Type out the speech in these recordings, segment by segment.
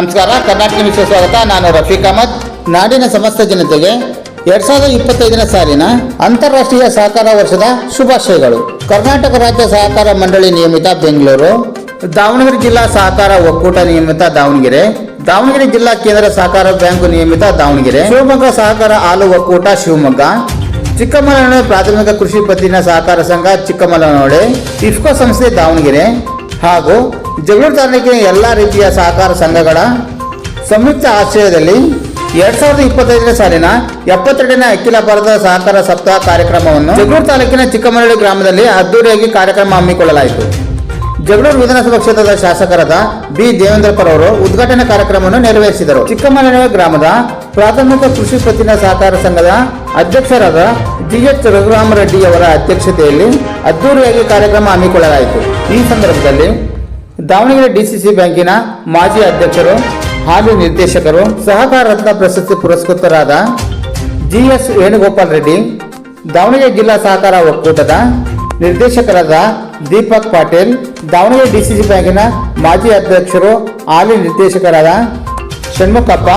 ನಮಸ್ಕಾರ, ಕರ್ನಾಟಕ ನ್ಯೂಸ್ಗೆ ಸ್ವಾಗತ. ನಾನು ರಫೀಕ್ ಅಹಮದ್. ನಾಡಿನ ಸಮಸ್ತ ಜನತೆಗೆ ಎರಡ್ ಸಾವಿರದ ಇಪ್ಪತ್ತೈದನೇ ಸಾಲಿನ ಅಂತಾರಾಷ್ಟ್ರೀಯ ಸಹಕಾರ ವರ್ಷದ ಶುಭಾಶಯಗಳು. ಕರ್ನಾಟಕ ರಾಜ್ಯ ಸಹಕಾರ ಮಂಡಳಿ ನಿಯಮಿತ ಬೆಂಗಳೂರು. ದಾವಣಗೆರೆ ಜಿಲ್ಲಾ ಸಹಕಾರ ಒಕ್ಕೂಟ ನಿಯಮಿತ ದಾವಣಗೆರೆ. ದಾವಣಗೆರೆ ಜಿಲ್ಲಾ ಕೇಂದ್ರ ಸಹಕಾರ ಬ್ಯಾಂಕ್ ನಿಯಮಿತ ದಾವಣಗೆರೆ. ಶಿವಮೊಗ್ಗ ಸಹಕಾರ ಹಾಲು ಒಕ್ಕೂಟ ಶಿವಮೊಗ್ಗ. ಚಿಕ್ಕಮಗಳೂರು ಪ್ರಾಥಮಿಕ ಕೃಷಿ ಪತ್ತಿನ ಸಹಕಾರ ಸಂಘ ಚಿಕ್ಕಮಲನೋಡಿ ಇಫ್ಕೋ ಸಂಸ್ಥೆ ದಾವಣಗೆರೆ. ಹಾಗೂ ಜಗಳೂರು ತಾಲೂಕಿನ ಎಲ್ಲಾ ರೀತಿಯ ಸಹಕಾರ ಸಂಘಗಳ ಸಂಯುಕ್ತ ಆಶ್ರಯದಲ್ಲಿ ಎರಡ್ ಸಾವಿರದ ಇಪ್ಪತ್ತೈದನೇ ಸಾಲಿನ ಎಪ್ಪತ್ತೆರಡನೇ ಅಖಿಲ ಭಾರತ ಸಹಕಾರ ಸಪ್ತಾಹ ಕಾರ್ಯಕ್ರಮವನ್ನು ಜಗಳೂರು ತಾಲೂಕಿನ ಚಿಕ್ಕಮರಳಿ ಗ್ರಾಮದಲ್ಲಿ ಅದ್ದೂರಿಯಾಗಿ ಕಾರ್ಯಕ್ರಮ ಹಮ್ಮಿಕೊಳ್ಳಲಾಯಿತು. ಜಗಳೂರು ವಿಧಾನಸಭಾ ಕ್ಷೇತ್ರದ ಶಾಸಕರಾದ ಬಿ. ದೇವೇಂದ್ರಪ್ಪರ್ ಅವರು ಉದ್ಘಾಟನಾ ಕಾರ್ಯಕ್ರಮವನ್ನು ನೆರವೇರಿಸಿದರು. ಚಿಕ್ಕಮರಳಿ ಗ್ರಾಮದ ಪ್ರಾಥಮಿಕ ಕೃಷಿ ಪತ್ತಿನ ಸಹಕಾರ ಸಂಘದ ಅಧ್ಯಕ್ಷರಾದ ಜಿಎಚ್ ರಘುರಾಮರೆಡ್ಡಿ ಅವರ ಅಧ್ಯಕ್ಷತೆಯಲ್ಲಿ ಅದ್ದೂರಿಯಾಗಿ ಕಾರ್ಯಕ್ರಮ ಹಮ್ಮಿಕೊಳ್ಳಲಾಯಿತು. ಈ ಸಂದರ್ಭದಲ್ಲಿ ದಾವಣಗೆರೆ ಡಿಸಿಸಿ ಬ್ಯಾಂಕಿನ ಮಾಜಿ ಅಧ್ಯಕ್ಷರು ಹಾಲಿ ನಿರ್ದೇಶಕರು ಸಹಕಾರ ರತ್ನ ಪ್ರಶಸ್ತಿ ಪುರಸ್ಕೃತರಾದ ಜಿಎಸ್ ವೇಣುಗೋಪಾಲ್ ರೆಡ್ಡಿ, ದಾವಣಗೆರೆ ಜಿಲ್ಲಾ ಸಹಕಾರ ಒಕ್ಕೂಟದ ನಿರ್ದೇಶಕರಾದ ದೀಪಕ್ ಪಾಟೀಲ್, ದಾವಣಗೆರೆ ಡಿಸಿಸಿ ಬ್ಯಾಂಕಿನ ಮಾಜಿ ಅಧ್ಯಕ್ಷರು ಹಾಲಿ ನಿರ್ದೇಶಕರಾದ ಷಣ್ಮುಖಪ್ಪ,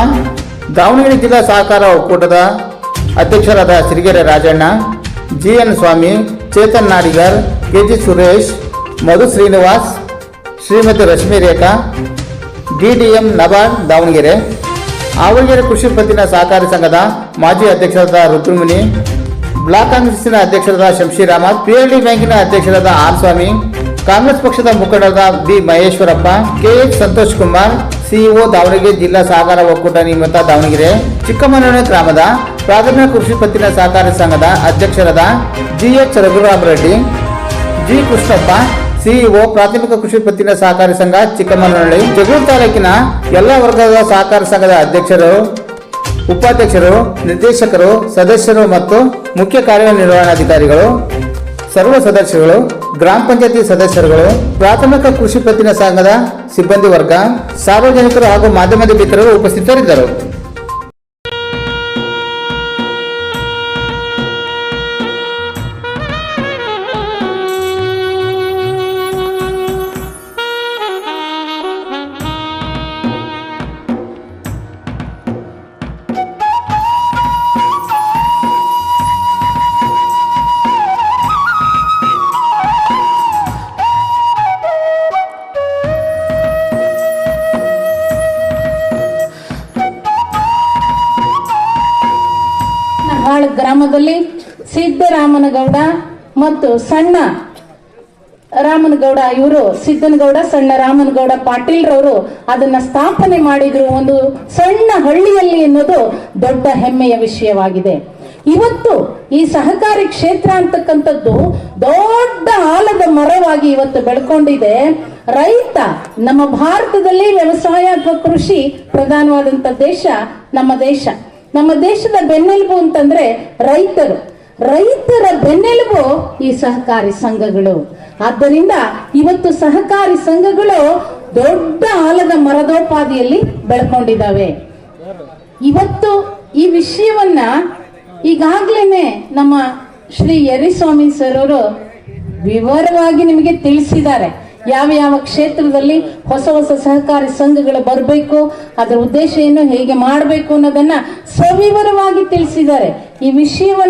ದಾವಣಗೆರೆ ಜಿಲ್ಲಾ ಸಹಕಾರ ಒಕ್ಕೂಟದ ಅಧ್ಯಕ್ಷರಾದ Sirigere Rajanna G N Swamy, Chetan Nadigar KG Suresh, Madhu Srinivas Shrimati Rashmi Rekha DDM NABARD Davanagere Avalagere ಕೃಷಿ ಪತ್ತಿನ ಸಹಕಾರಿ ಸಂಘದ ಮಾಜಿ ಅಧ್ಯಕ್ಷರಾದ ರುದ್ರಮುನಿ, ಬ್ಲಾಕ್ ಕಾಂಗ್ರೆಸ್ಸಿನ ಅಧ್ಯಕ್ಷರಾದ ಶಂಶೀರ್ ಅಹಮದ್ ಪಿಎಲ್ಡಿ ಬ್ಯಾಂಕಿನ ಅಧ್ಯಕ್ಷರಾದ ಆರ್ ಸ್ವಾಮಿ ಕಾಂಗ್ರೆಸ್ ಪಕ್ಷದ ಮುಖಂಡರಾದ B Maheshwarappa KH Santosh Kumar CEO Davanagere ಜಿಲ್ಲಾ ಸಹಕಾರ ಒಕ್ಕೂಟ ನಿಮಿತ್ತ ದಾವಣಗೆರೆ, ಚಿಕ್ಕಮಗಳೂರು ಗ್ರಾಮದ ಪ್ರಾಥಮಿಕ ಕೃಷಿ ಪತ್ತಿನ ಸಹಕಾರಿ ಸಂಘದ ಅಧ್ಯಕ್ಷರಾದ GH Raghuram Reddy, G Krishnappa CEO ಪ್ರಾಥಮಿಕ ಕೃಷಿ ಪತ್ತಿನ ಸಹಕಾರಿ ಸಂಘ ಚಿಕ್ಕಮಗಳೂರಿನಲ್ಲಿ. ಜಗಳೂರು ತಾಲೂಕಿನ ಎಲ್ಲ ವರ್ಗದ ಸಹಕಾರ ಸಂಘದ ಅಧ್ಯಕ್ಷರು, ಉಪಾಧ್ಯಕ್ಷರು, ನಿರ್ದೇಶಕರು, ಸದಸ್ಯರು ಮತ್ತು ಮುಖ್ಯ ಕಾರ್ಯನಿರ್ವಹಣಾಧಿಕಾರಿಗಳು, ಸರ್ವ ಸದಸ್ಯರುಗಳು, ಗ್ರಾಮ ಪಂಚಾಯತಿ ಸದಸ್ಯರುಗಳು, ಪ್ರಾಥಮಿಕ ಕೃಷಿ ಪತ್ತಿನ ಸಂಘದ ಸಿಬ್ಬಂದಿ ವರ್ಗ, ಸಾರ್ವಜನಿಕರು ಹಾಗೂ ಮಾಧ್ಯಮದ ಮಿತ್ರರು ಉಪಸ್ಥಿತರಿದ್ದರು. ಗ್ರಾಮದಲ್ಲಿ ಸಿದ್ದರಾಮನಗೌಡ ಮತ್ತು ಸಣ್ಣ ರಾಮನಗೌಡ, ಇವರು ಸಿದ್ದನಗೌಡ, ಸಣ್ಣ ರಾಮನಗೌಡ ಪಾಟೀಲ್ ರವರು ಅದನ್ನ ಸ್ಥಾಪನೆ ಮಾಡಿದ್ರು. ಒಂದು ಸಣ್ಣ ಹಳ್ಳಿಯಲ್ಲಿ ಎನ್ನುವುದು ದೊಡ್ಡ ಹೆಮ್ಮೆಯ ವಿಷಯವಾಗಿದೆ. ಇವತ್ತು ಈ ಸಹಕಾರಿ ಕ್ಷೇತ್ರ ಅಂತಕ್ಕಂಥದ್ದು ದೊಡ್ಡ ಆಲದ ಮರವಾಗಿ ಇವತ್ತು ಬೆಳ್ಕೊಂಡಿದೆ. ರೈತ ನಮ್ಮ ಭಾರತದಲ್ಲಿ ವ್ಯವಸಾಯ ಅಥವಾ ಕೃಷಿ ಪ್ರಧಾನವಾದಂತ ದೇಶ ನಮ್ಮ ದೇಶ. ನಮ್ಮ ದೇಶದ ಬೆನ್ನೆಲುಬು ಅಂತಂದ್ರೆ ರೈತರು. ರೈತರ ಬೆನ್ನೆಲುಬು ಈ ಸಹಕಾರಿ ಸಂಘಗಳು. ಆದ್ದರಿಂದ ಇವತ್ತು ಸಹಕಾರಿ ಸಂಘಗಳು ದೊಡ್ಡ ಆಲದ ಮರದೋಪಾದಿಯಲ್ಲಿ ಬೆಳ್ಕೊಂಡಿದ್ದಾವೆ. ಇವತ್ತು ಈ ವಿಷಯವನ್ನ ಈಗಾಗ್ಲೇನೆ ನಮ್ಮ ಶ್ರೀ ಯರಿಸ್ವಾಮಿ ಸರ್ ಅವರು ವಿವರವಾಗಿ ನಿಮಗೆ ತಿಳಿಸಿದ್ದಾರೆ. ಯಾವ ಯಾವ ಕ್ಷೇತ್ರದಲ್ಲಿ ಹೊಸ ಹೊಸ ಸಹಕಾರಿ ಸಂಘಗಳು ಬರಬೇಕು, ಅದರ ಉದ್ದೇಶ ಏನು, ಹೇಗೆ ಮಾಡಬೇಕು ಅನ್ನೋದನ್ನ ಸವಿವರವಾಗಿ ತಿಳಿಸಿದ್ದಾರೆ. ಈ ವಿಷಯವನ್ನ